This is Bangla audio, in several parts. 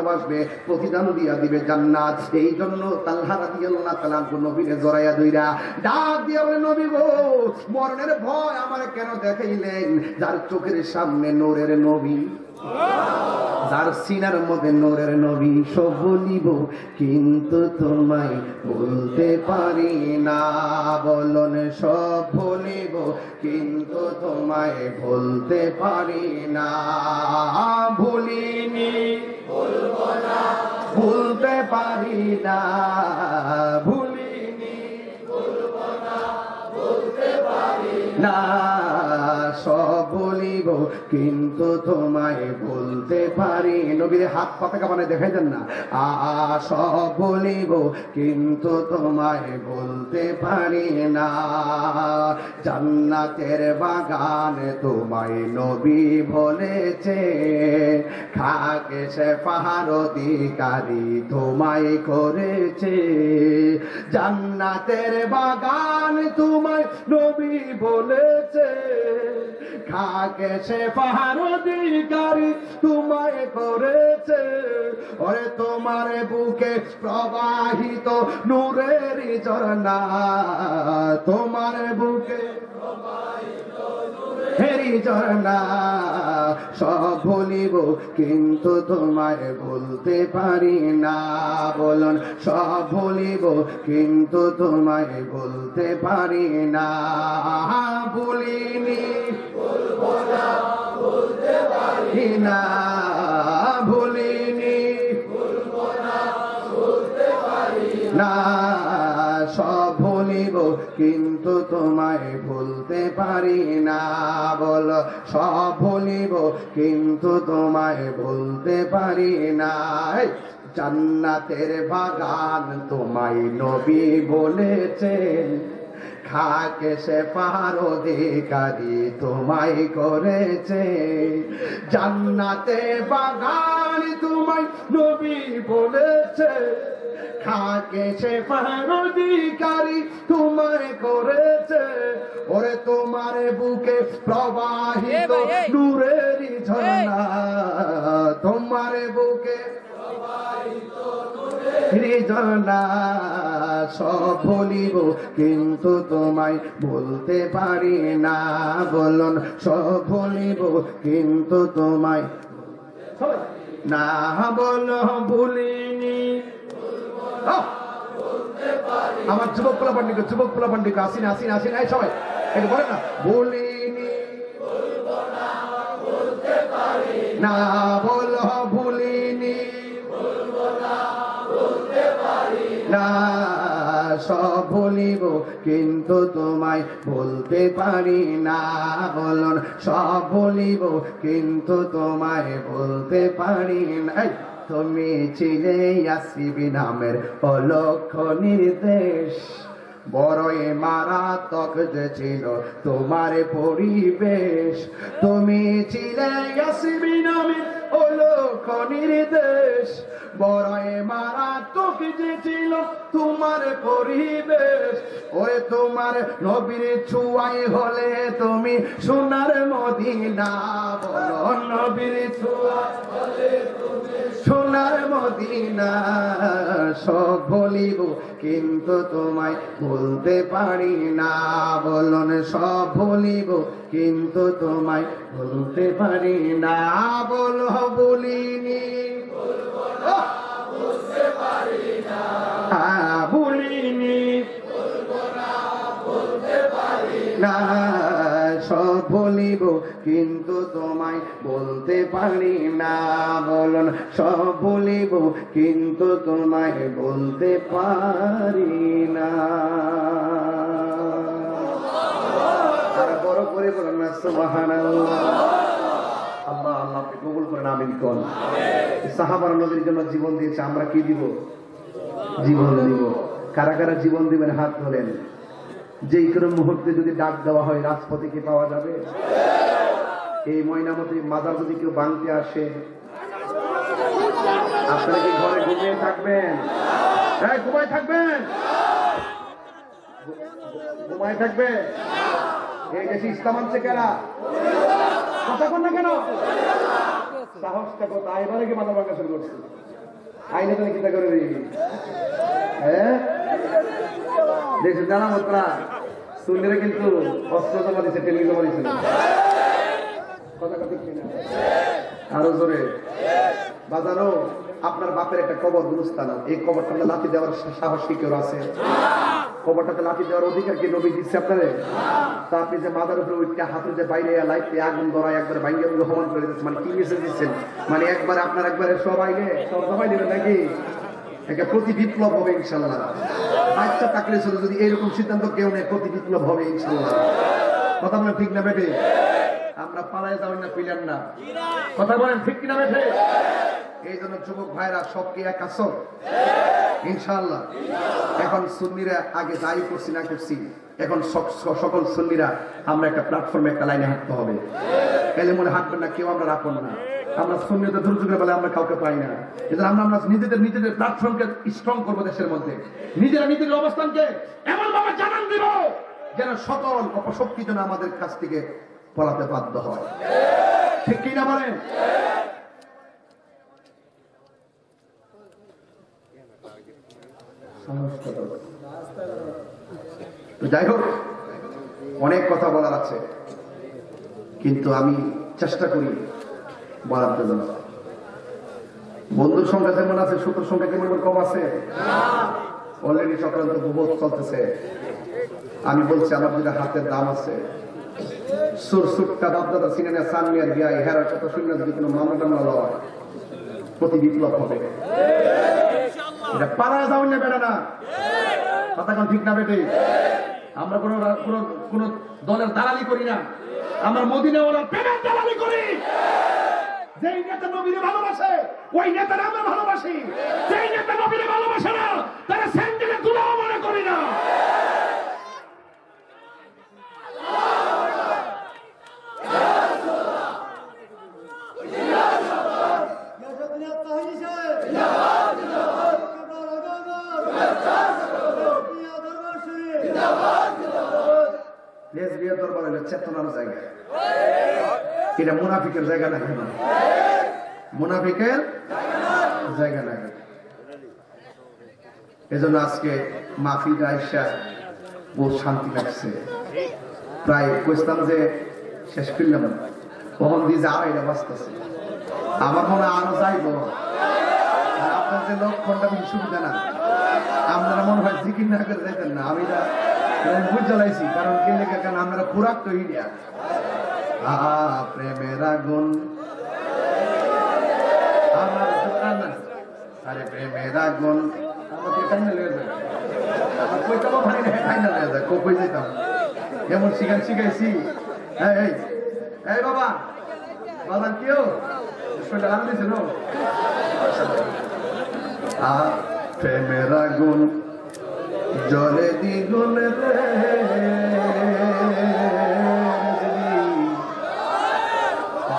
ভালোবাসবে, প্রতিদান দিয়া দিবে জান্নাত। এই জন্য তাল্হা রাদিয়াল্লাহু তাআলা নবীরে জড়াইয়া দইরা ডাক দিয়া বলে, নবী গো, মরণের ভয় আমার কেন দেখাইলেন? যার চোখের সামনে নূরের নবী, যার সিনার মধ্যে নোরের নবী সব বলিব, কিন্তু তোমায় বলতে পারি না। বলন, সব বলিব, কিন্তু তোমায় বলতে পারি না। ভুলিনি। ভুলতে পারি না ভুলিনি। না সব বলিব কিন্তু তোমায় বলতে পারি। নবীর হাত পতাকা মানে দেখাই দেন না? সব বলিব, কিন্তু তোমায় বলতে পারি না। জান্নাতের বাগান তোমায় নবী বলেছে, খাকে সে পাহাড় অধিকারী তোমায় করেছে। জান্নাতের বাগান তোমায় নবী বলেছে। সে পাহাড় অধিকার তোমায় করেছে। ওরে তোমার বুকে প্রবাহিত নূরের ঝরনা তোমার বুকে হেরি ঝরনা সব ভুলিব, কিন্তু তোমায় বলতে পারি না। বলুন, সব ভুলিব, কিন্তু তোমায় বলতে পারি না। ভুলিনি পারি না। ভুলিনি কিন্তু তোমায় ভুলতে পারি না বল সব ভুলিব কিন্তু তোমায় ভুলতে পারি না। এই, জান্নাতের বাগান তোমায় নবী বলেছেন খাকে সে পাহাড় অধিকারী তোমায় করেছে জান্নাতে বাগান তোমায় নবী বলেছে খাকে সে অধিকারী তোমায় করেছে। ওরে তোমার বুকে প্রবাহিত। নূরের ঝর্ণা। তোমার বুকে সব বলিব কিন্তু তোমায় বলতে পারি না। বলুন সব বলিব কিন্তু তোমায় না বল আহ! আমার যুবক পোলা পান্ডিক যুবক পোলা পান্ডিক আসিন আসিন আসিন। এই সবাই, এটা বলেন না। ভুলিনি না বল ভুলিনি। না সব বলিব কিন্তু তোমায় বলতে পারি না। বলুন, সব বলিব কিন্তু তোমায় বলতে পারি না। তুমি ছিলে আসিবি নামের অলক্ষ নির্দেশ। বড়ই মারাত্মক যে ছিল তোমার পরিবেশ। তুমি ছিলে আসিবি নামের অলক্ষ নির্দেশ। বড়ই মারাত্মক যে ছিল তোমার পরিবেশ। ওরে তোমার নবীর ছুয়াই হলে তুমি সোনার মদিনা, বলো নবীর ছুয়াই হলে সোনার মদিনা, সব বলিব কিন্তু তোমায় বলতে পারি না। বলন, সব বলিব কিন্তু তোমায় বলতে পারি না। বল বলিনি ওহ! বলিব, কিন্তু তোমায় বলতে পারি না। বলুন, সব বলিব, কিন্তু তোমায় বলতে পারি না। না সাহাবার নদীর জন্য জীবন দিয়েছে, আমরা কি দিব? জীবন দিব। কারা কারা জীবন দিবেন, হাত ধরেন যেই কোনো মুহূর্তে যদি ডাক দেওয়া হয়, রাজপথে কি পাওয়া যাবে? এই ময়নামতি মাদার যদি কেউ বাংতে আসে আপনারা কি ঘরে ঘুমিয়ে থাকবেন? হ্যাঁ ঘুমায় থাকবেন। ঘুমায় থাকবে এই দেশে ইসলাম আনছে কেনা কথা কন না কেন? সাহসটা কোথায় এবারে কি মাথা ভাঙা শুরু করছে? আইলে তুমি কিতা করে হ্যাঁ? দেখছেন জানা মতরা সুন্দরে কিন্তু অস্ত্র জমা দিচ্ছে টেলিং জমা দিচ্ছে আরও জোরে। বাজারও আপনার বাপের একটা কবর গুরুস্থান এই কবরটা লাঠি দেওয়ার সাহস কি কেউ আছে? কবরটাতে লাঠি দেওয়ার অধিকার কি নবী দিচ্ছে আপনারে? তা আপনি যে মাদার উপরে উঠতে যে বাইরে লাইটে আগুন ধরা একবার বাইরে সমান করে দিচ্ছেন মানে কি মেসেজ দিচ্ছেন? মানে একবার আপনার একবারে সব আইলে সব সবাই দেবেন নাকি? একটা প্রতি বিপ্লব হবে ইনশাল্লাহ। বাচ্চা থাকলে ছিল যদি এইরকম সিদ্ধান্ত কেউ নেই প্রতি বিপ্লব হবে ইনশাল্লাহ। কথা বলেন ঠিক না বেটে আমরা পালায় যাবেন না পিলেন না। কথা বলেন ঠিক কিনা বেঠে? এই জন্য যুবক ভাইরা সব কি এক আছো ইনশাল্লাহ। এখন সুন্নিরা আগে যাই করছি না করছি, এখন সকল সুন্নিরা, আমরা একটা প্ল্যাটফর্মে একটা লাইনে হাঁটতে হবে। এলে মনে হাঁটবেন না কেউ আমরা রাখুন না। আমরা সুন্নিয়ত দুর্যোগের বেলা আমরা কাউকে পাই না। এজন্য আমরা আমরা নিজেদের নিজেদের প্ল্যাটফর্মকে স্ট্রং করব দেশের মধ্যে। নিজেরা নিজেদের অবস্থানকে এমন ভাবে জানান দিব যেন সকল অপশক্তি যেন আমাদের কাছ থেকে পলাতে বাধ্য হয়। ঠিক কি না বলেন? যাই হোক, অনেক কথা বলার আছে। কিন্তু আমি চেষ্টা করি বলার জন্য। বন্ধুর সংখ্যা যেমন আছে? শুক্র সংখ্যা কেমন কম আছে? অলরেডি সংক্রান্ত বহুত চলতেছে। আমি বলছি আমার যেটা হাতের দাম আছে। সুর সুটটা বাপদাদা সিনেমা সানমিয়ার গিয়া হেরার কথা শুনে যদি কোনো মামলা টামলা লয় প্রতি বিপ্লব হবে। এটা পাড়ায় যাবেন না বেড়া না। কথা ঠিক না বেটে? আমরা কোনো কোনো কোনো দলের দালালি করি না। আমরা মদিনা ওরা প্রেমের দালালি করি। যেই নেতা নবীরে ভালোবাসে, ওই নেতারা আমরা ভালোবাসি। যেই নেতা নবীরে ভালোবাসে না, তারা স্যান্ডেলে দুলাও মনে করি না লেসবিয়ার দরবার হলো চেতনার জায়গা। এটা মুনাফিকের জায়গা না মুনাফিকের জায়গা না এজন্য আজকে মাহফিল আইসা বহু শান্তি লাগছে। প্রায় কইতাম যে শেষ করলাম কখন দিয়ে যাওয়া এটা বাঁচতেছে আমার মনে আরও যাইব। আপনার যে লক্ষণটা সুবিধা না। আপনারা মনে হয় জিকির না করে যাইতেন না। আমি না বুঝ কারণ কে লেগে কেন? আপনারা খোরাক তো আ প্রেমের আগুন। আমার আরে, প্রেমের আগুন। আমাকে টাইনা লয়ে যায় আমার না টাইনা লয়ে যায় কো কই শিখান শিখাইছি। এই এই এই বাবা বাবা কেউ শরীরটা আরাম দিয়েছে নো? আ প্রেমের আগুন। জলে দ্বিগুণ রে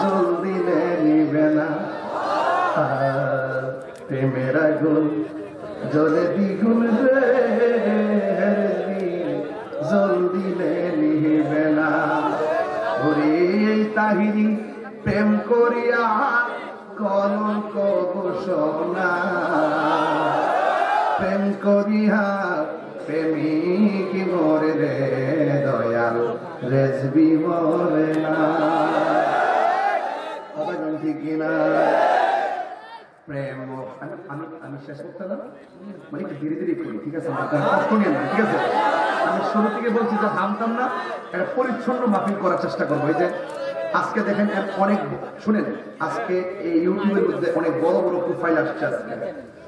জল দিলে নিবে না। প্রেমের আগুন জলে দ্বিগুণ রে জল দিলে নিবে না। ওরে তাহিরি প্রেম করিয়া কলঙ্ক ঘোষণা প্রেম করিয়া প্রেমিক মরে রে দয়াল, রেজবি মরে না। কথা কোন ঠিক কিনা? প্রেম আমি আমি শেষ মানে না ঠিক আছে? আমি শুরু থেকে বলছি যে থামতাম না, একটা পরিচ্ছন্ন মাফিল করার চেষ্টা করব। এই যে আজকে দেখেন অনেক শুনেন, আজকে এই ইউটিউবের মধ্যে অনেক বড় বড় প্রোফাইল আসছে আজকে।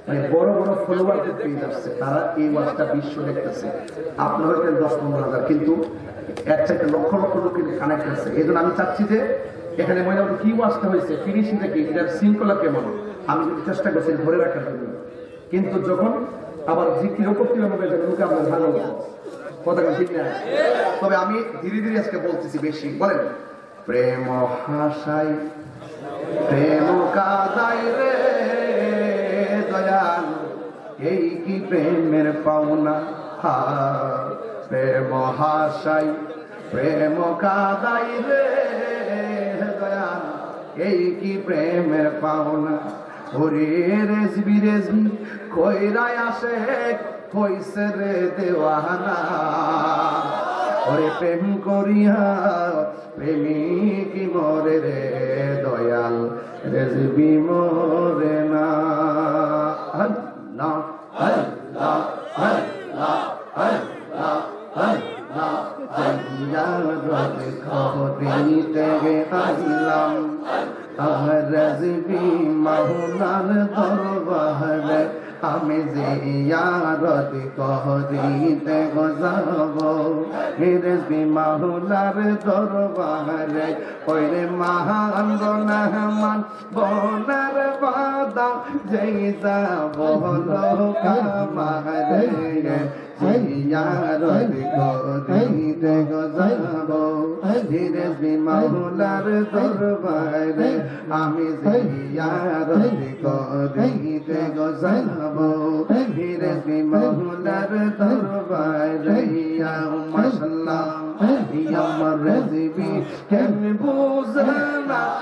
মানে বড় বড় ফলোয়ারদের পেজ আসছে তারা এই ওয়াজটা বিশ্ব দেখতেছে। আপনার হয়তো দশ পনেরো হাজার, কিন্তু এর চাইতে লক্ষ লক্ষ লোকের কানেক্ট আছে। এই জন্য আমি চাচ্ছি যে এখানে মহিলা কি ওয়াজটা হয়েছে ফিনিশিংটা কি এটার শৃঙ্খলা কেমন? আমি কিন্তু চেষ্টা করছি ধরে রাখার জন্য। কিন্তু যখন আবার জিকিরও করতে হবে লোকে আমরা ভালো কথা ঠিক না? তবে আমি ধীরে ধীরে আজকে বলতেছি বেশি। বলেন, প্রেম হাসাই, প্রেম কাদাই রে। দয়াল এই কি প্রেমের পাওনা? হা, প্রেম হাসাই, প্রেম কাদাই রে দয়াল এই কি প্রেমের পাওনা? ওরে রেজবি রেজবি কইরাই আসে, কইছে রে দেওয়ানা। ওরে প্রেম করিয়া, প্রেমিক মরে রে, দয়াল রেজবি মরে দরবারে আমি জিয়ারত করিতে গজাব। রেজবি মাওলার দরবারে ওরে মহান বনাহমান বনার বাদা, যেই যাব কামারে জিয়ারত করিতে গজাব। রেজবি মাওলার দরবারে, আমি জিয়ারত করিতে গজাব ধীরে মাওলার দরবারে, ইয়া আমার রেজবি, কেন বুঝনা